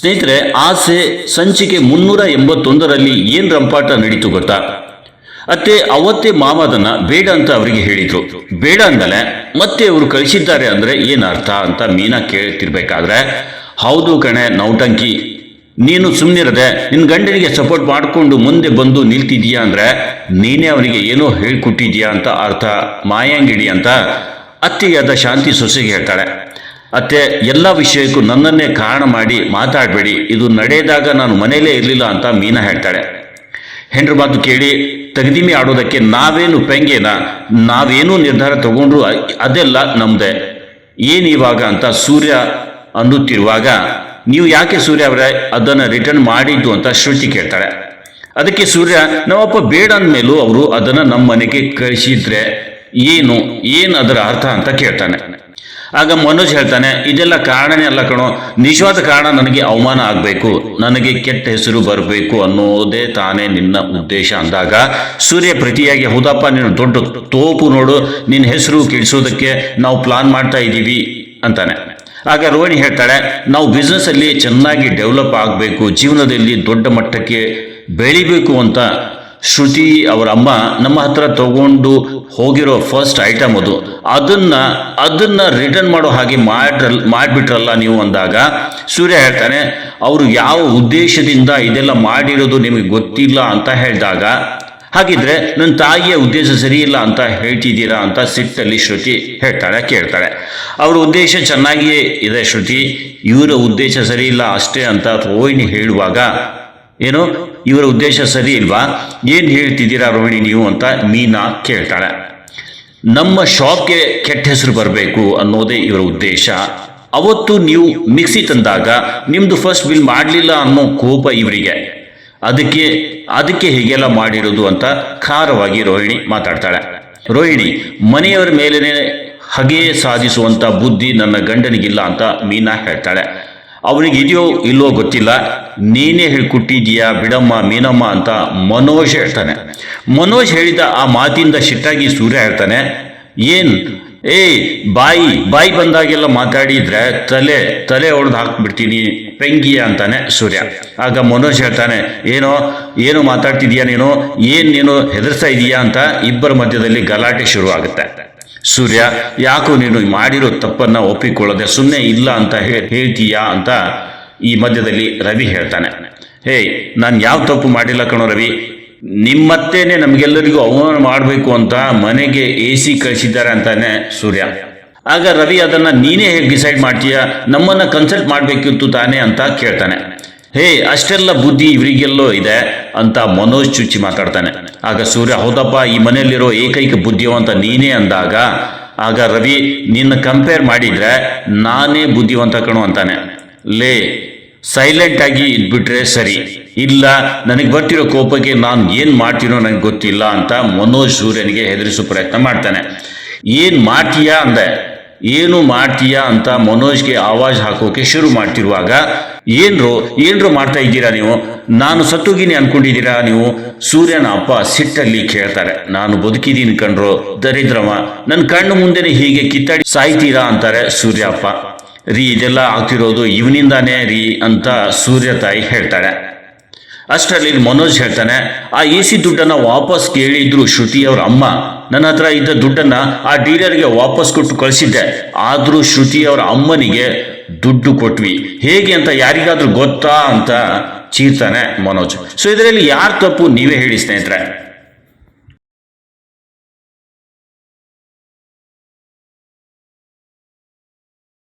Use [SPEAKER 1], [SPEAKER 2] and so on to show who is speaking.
[SPEAKER 1] ಸ್ನೇಹಿತರೆ, ಆಸೆ ಸಂಚಿಕೆ ಮುನ್ನೂರ ಎಂಬತ್ತೊಂದರಲ್ಲಿ ಏನು ರಂಪಾಟ ನಡೀತು ಗೊತ್ತಾ? ಅತ್ತೆ, ಅವತ್ತೇ ಮಾಮದನ್ನ ಬೇಡ ಅಂತ ಅವರಿಗೆ ಹೇಳಿದ್ರು. ಬೇಡ ಅಂದಲೆ, ಮತ್ತೆ ಅವರು ಕಳಿಸಿದ್ದಾರೆ ಅಂದ್ರೆ ಏನ್ ಅರ್ಥ ಅಂತ ಮೀನಾ ಕೇಳ್ತಿರ್ಬೇಕಾದ್ರೆ, ಹೌದು ಕಣೆ ನೌಟಂಕಿ ನೀನು ಸುಮ್ಮನಿರದೆ ನಿನ್ನ ಗಂಡನಿಗೆ ಸಪೋರ್ಟ್ ಮಾಡಿಕೊಂಡು ಮುಂದೆ ಬಂದು ನಿಲ್ತಿದ್ಯಾ ಅಂದ್ರೆ, ನೀನೇ ಅವನಿಗೆ ಏನೋ ಹೇಳ್ಕೊಟ್ಟಿದ್ಯಾ ಅಂತ ಅರ್ಥ. ಮಾಯಾಂಗಿಡಿ ಅಂತ? ಅತ್ತೆಯಾದ ಶಾಂತಿ ಸೊಸೆಗೆ ಹೇಳ್ತಾಳೆ ಅತ್ತೆ, ಎಲ್ಲ ವಿಷಯಕ್ಕೂ ನನ್ನನ್ನೇ ಕಾರಣ ಮಾಡಿ ಮಾತಾಡಬೇಡಿ. ಇದು ನಡೆದಾಗ ನಾನು ಮನೆಯಲ್ಲೇ ಇರಲಿಲ್ಲ ಅಂತ ಮೀನಾ ಹೇಳ್ತಾಳೆ. ಹೆಂಡ್ರ ಮಾತು ಕೇಳಿ, ತಗದಿಮಿ ಆಡೋದಕ್ಕೆ ನಾವೇನು ಪೆಂಗೇನ? ನಾವೇನು ನಿರ್ಧಾರ ತಗೊಂಡ್ರು ಅದೆಲ್ಲ ನಮ್ದೆ. ಏನು ಇವಾಗ ಅಂತ ಸೂರ್ಯ ಅನ್ನುತ್ತಿರುವಾಗ, ನೀವು ಯಾಕೆ ಸೂರ್ಯ ಅವರೇ ಅದನ್ನು ರಿಟರ್ನ್ ಮಾಡಿದ್ದು ಅಂತ ಶ್ರುತಿ ಕೇಳ್ತಾಳೆ. ಅದಕ್ಕೆ ಸೂರ್ಯ ನಮ್ಮಪ್ಪ ಬೇಡ ಅಂದಮೇಲೂ ಅವರು ಅದನ್ನು ನಮ್ಮ ಮನೆಗೆ ಕಳಿಸಿದ್ರೆ ಏನು ಏನು ಅದರ ಅರ್ಥ ಅಂತ ಕೇಳ್ತಾನೆ. ಆಗ ಮನೋಜ್ ಹೇಳ್ತಾನೆ, ಇದೆಲ್ಲ ಕಾರಣನೇ ಅಲ್ಲ ಕಣೋ. ನಿಜವಾದ ಕಾರಣ ನನಗೆ ಅವಮಾನ ಆಗಬೇಕು. ನನಗೆ ಕೆಟ್ಟ ಹೆಸರು ಬರಬೇಕು ಅನ್ನೋದೇ ತಾನೇ ನಿನ್ನ ಉದ್ದೇಶ. ಅಂದಾಗ, ಸೂರ್ಯ, ಪ್ರತಿಯಾಗಿ ಹೌದಪ್ಪ, ನೀನು ದೊಡ್ಡ ತೋಪು ನೋಡು. ನಿನ್ನ ಹೆಸರು ಕೆಡಿಸೋದಕ್ಕೆ ನಾವು ಪ್ಲಾನ್ ಮಾಡ್ತಾ ಇದ್ದೀವಿ, ಅಂತಾನೆ. ಆಗ ರೋಹಿಣಿ ಹೇಳ್ತಾಳೆ, ನಾವು ಬಿಸ್ನೆಸ್ಸಲ್ಲಿ ಚೆನ್ನಾಗಿ ಡೆವಲಪ್ ಆಗಬೇಕು. ಜೀವನದಲ್ಲಿ ದೊಡ್ಡ ಮಟ್ಟಕ್ಕೆ ಬೆಳಿಬೇಕು ಅಂತ ಶ್ರುತಿ ಅವರ ಅಮ್ಮ ನಮ್ಮ ಹತ್ರ ತಗೊಂಡು ಹೋಗಿರೋ ಫಸ್ಟ್ ಐಟಮ್ ಅದು. ಅದನ್ನ ಅದನ್ನ ರಿಟರ್ನ್ ಮಾಡೋ ಹಾಗೆ ಮಾಡ್ರಲ್, ಮಾಡಿಬಿಟ್ರಲ್ಲ ನೀವು ಅಂದಾಗ ಸೂರ್ಯ ಹೇಳ್ತಾನೆ, ಅವರು ಯಾವ ಉದ್ದೇಶದಿಂದ ಇದೆಲ್ಲ ಮಾಡಿರೋದು ನಿಮಗೆ ಗೊತ್ತಿಲ್ಲ ಅಂತ ಹೇಳಿದಾಗ, ಹಾಗಿದ್ರೆ ನನ್ನ ತಾಯಿಯ ಉದ್ದೇಶ ಸರಿಯಿಲ್ಲ ಅಂತ ಹೇಳ್ತಿದ್ದೀರಾ ಅಂತ ಸಿಟ್ಟಲ್ಲಿ ಶ್ರುತಿ ಹೇಳ್ತಾಳೆ, ಕೇಳ್ತಾಳೆ. ಅವರ ಉದ್ದೇಶ ಚೆನ್ನಾಗಿಯೇ ಇದೆ ಶ್ರುತಿ, ಇವರ ಉದ್ದೇಶ ಸರಿ ಇಲ್ಲ ಅಷ್ಟೇ ಅಂತ ರೋಹಿಣಿ ಹೇಳುವಾಗ ಏನು? ಇವರ ಉದ್ದೇಶ ಸರಿ ಇಲ್ವಾ? ಏನು ಹೇಳ್ತಿದ್ದೀರಾ ರೋಹಿಣಿ ನೀವು ಅಂತ ಮೀನಾ ಕೇಳ್ತಾಳೆ. ನಮ್ಮ ಶಾಪ್ಗೆ ಕೆಟ್ಟ ಹೆಸರು ಬರಬೇಕು ಅನ್ನೋದೇ ಇವರ ಉದ್ದೇಶ. ಅವತ್ತು ನೀವು ಮಿಕ್ಸಿ ತಂದಾಗ ನಿಮ್ದು ಫಸ್ಟ್ ಬಿಲ್ ಮಾಡಲಿಲ್ಲ ಅನ್ನೋ ಕೋಪ ಇವರಿಗೆ. ಅದಕ್ಕೆ ಅದಕ್ಕೆ ಹೀಗೆಲ್ಲ ಮಾಡಿರೋದು ಅಂತ ಖಾರವಾಗಿ ರೋಹಿಣಿ ಮಾತಾಡ್ತಾಳೆ. ರೋಹಿಣಿ, ಮನೆಯವರ ಮೇಲೇನೆ ಹಗೆ ಸಾಧಿಸುವಂತ ಬುದ್ಧಿ ನನ್ನ ಗಂಡನಿಗಿಲ್ಲ ಅಂತ ಮೀನಾ ಹೇಳ್ತಾಳೆ. ಅವನಿಗೆ ಇದೆಯೋ ಇಲ್ಲೋ ಗೊತ್ತಿಲ್ಲ. ನೀನೇ ಹೇಳ್ಕೊಟ್ಟಿದ್ದೀಯಾ ಬಿಡಮ್ಮ, ಮೀನಮ್ಮ ಅಂತ ಮನೋಜ್ ಹೇಳ್ತಾನೆ. ಮನೋಜ್ ಹೇಳಿದ ಆ ಮಾತಿಂದ ಶಿಟ್ಟಾಗಿ ಸೂರ್ಯ ಹೇಳ್ತಾನೆ, ಏನ್? ಏಯ್, ಬಾಯಿ ಬಾಯಿ ಬಂದಾಗೆಲ್ಲ ಮಾತಾಡಿದ್ರೆ ತಲೆ ತಲೆ ಹೊಡೆದು ಹಾಕ್ಬಿಡ್ತೀನಿ, ಪೆಂಗಿಯ ಅಂತಾನೆ ಸೂರ್ಯ. ಆಗ ಮನೋಜ್ ಹೇಳ್ತಾನೆ, ಏನೋ, ಏನು ಮಾತಾಡ್ತಿದ್ಯಾ ನೀನು? ಏನು ನೀನು ಹೆದರ್ಸ್ತಾ ಇದೀಯಾ ಅಂತ ಇಬ್ಬರ ಮಧ್ಯದಲ್ಲಿ ಗಲಾಟೆ ಶುರು ಆಗುತ್ತೆ ಸೂರ್ಯ, ಯಾಕೋ ನೀನು ಮಾಡಿರೋ ತಪ್ಪನ್ನ ಒಪ್ಪಿಕೊಳ್ಳದೆ ಸುಮ್ಮನೆ ಇಲ್ಲ ಅಂತ ಹೇಳ್ತೀಯಾ? ಅಂತ ಈ ಮಧ್ಯದಲ್ಲಿ ರವಿ ಹೇಳ್ತಾನೆ. ಹೇ, ನಾನು ಯಾವ ತಪ್ಪು ಮಾಡಿಲ್ಲ ಕಣೋ ರವಿ. ನಿಮ್ಮತ್ತೇನೆ ನಮಗೆಲ್ಲರಿಗೂ ಅವಮಾನ ಮಾಡಬೇಕು ಅಂತ ಮನೆಗೆ ಎ, ಸಿ ಕಳಿಸಿದ್ದಾರೆ ಅಂತಾನೆ ಸೂರ್ಯ. ಆಗ ರವಿ ಅದನ್ನ ನೀನೇ ಹೇಗೆ ಡಿಸೈಡ್ ಮಾಡ್ತೀಯಾ? ನಮ್ಮನ್ನ ಕನ್ಸಲ್ಟ್ ಮಾಡಬೇಕಿತ್ತು ತಾನೇ ಅಂತ ಕೇಳ್ತಾನೆ. ಹೇ, ಅಷ್ಟೆಲ್ಲ ಬುದ್ಧಿ ಇವರಿಗೆಲ್ಲೋ ಇದೆ ಅಂತ ಮನೋಜ್ ಚುಚ್ಚಿ ಮಾತಾಡ್ತಾನೆ. ಆಗ ಸೂರ್ಯ, ಹೌದಪ್ಪ, ಈ ಮನೆಯಲ್ಲಿರೋ ಏಕೈಕ ಬುದ್ಧಿವಂತ ನೀನೇ ಅಂದಾಗ? ಆಗ ರವಿ, ನಿನ್ನ ಕಂಪೇರ್ ಮಾಡಿದ್ರೆ ನಾನೇ ಬುದ್ಧಿವಂತ ಕಣು ಅಂತಾನೆ. ಲೇ ಸೈಲೆಂಟ್ ಆಗಿ ಇದ್ಬಿಟ್ರೆ ಸರಿ. ಇಲ್ಲ, ನನಗೆ ಬರ್ತಿರೋ ಕೋಪಕ್ಕೆ ನಾನು ಏನು ಮಾಡ್ತೀನೋ ನನಗೆ ಗೊತ್ತಿಲ್ಲ ಅಂತ ಮನೋಜ್ ಸೂರ್ಯನಿಗೆ ಹೆದರಿಸೋ ಪ್ರಯತ್ನ ಮಾಡ್ತಾನೆ. ಏನು ಮಾಡ್ತೀಯಾ? ಅಂದೆ. ಏನು ಮಾಡ್ತೀಯಾ ಅಂತ ಮನೋಜ್ಗೆ ಆವಾಜ್ ಹಾಕೋಕೆ ಶುರು ಮಾಡ್ತಿರುವಾಗ, ಏನ್ರು ಏನ್ರು ಮಾಡ್ತಾ ಇದ್ದೀರಾ ನೀವು? ನಾನು ಸತ್ತುಗಿನಿ ಅನ್ಕೊಂಡಿದ್ದೀರಾ ನೀವು? ಸೂರ್ಯನ ಅಪ್ಪ ಸಿಟ್ಟಲ್ಲಿ ಕೇಳ್ತಾರೆ. ನಾನು ಬದುಕಿದ್ದೀನಿ ಕಣ್ರು, ದರಿದ್ರವ. ನನ್ನ ಕಣ್ಣು ಮುಂದೆನೆ ಹೀಗೆ ಕಿತ್ತಾಡಿ ಸಾಯ್ತೀರಾ ಅಂತಾರೆ ಸೂರ್ಯ ಅಪ್ಪ. ರೀ, ಇದೆಲ್ಲ ಆಗ್ತಿರೋದು ಇವನಿಂದಾನೇ ರೀ ಅಂತ ಸೂರ್ಯ ತಾಯಿ ಹೇಳ್ತಾಳೆ ಅಷ್ಟರಲ್ಲಿ ಮನೋಜ್ ಹೇಳ್ತಾನೆ, ಆ ಎ ಸಿ ದುಡ್ಡನ್ನ ವಾಪಸ್ ಕೇಳಿದ್ರು ಶ್ರುತಿ ಅವ್ರ ಅಮ್ಮ. ನನ್ನ ಹತ್ರ ಇದ್ದ ದುಡ್ಡನ್ನ ಆ ಡೀಲರ್ಗೆ ವಾಪಸ್ ಕೊಟ್ಟು ಕಳಿಸಿದ್ದೆ. ಆದರೂ ಶ್ರುತಿ ಅವರ ಅಮ್ಮನಿಗೆ ದುಡ್ಡು ಕೊಟ್ವಿ. ಹೇಗೆ ಅಂತ ಯಾರಿಗಾದ್ರೂ ಗೊತ್ತಾ ಅಂತ ಚೀರ್ತಾನೆ ಮನೋಜ್. ಸೊ ಇದರಲ್ಲಿ ಯಾರು ತಪ್ಪು ನೀವೇ ಹೇಳಿ ಸ್ನೇಹಿತರೆ.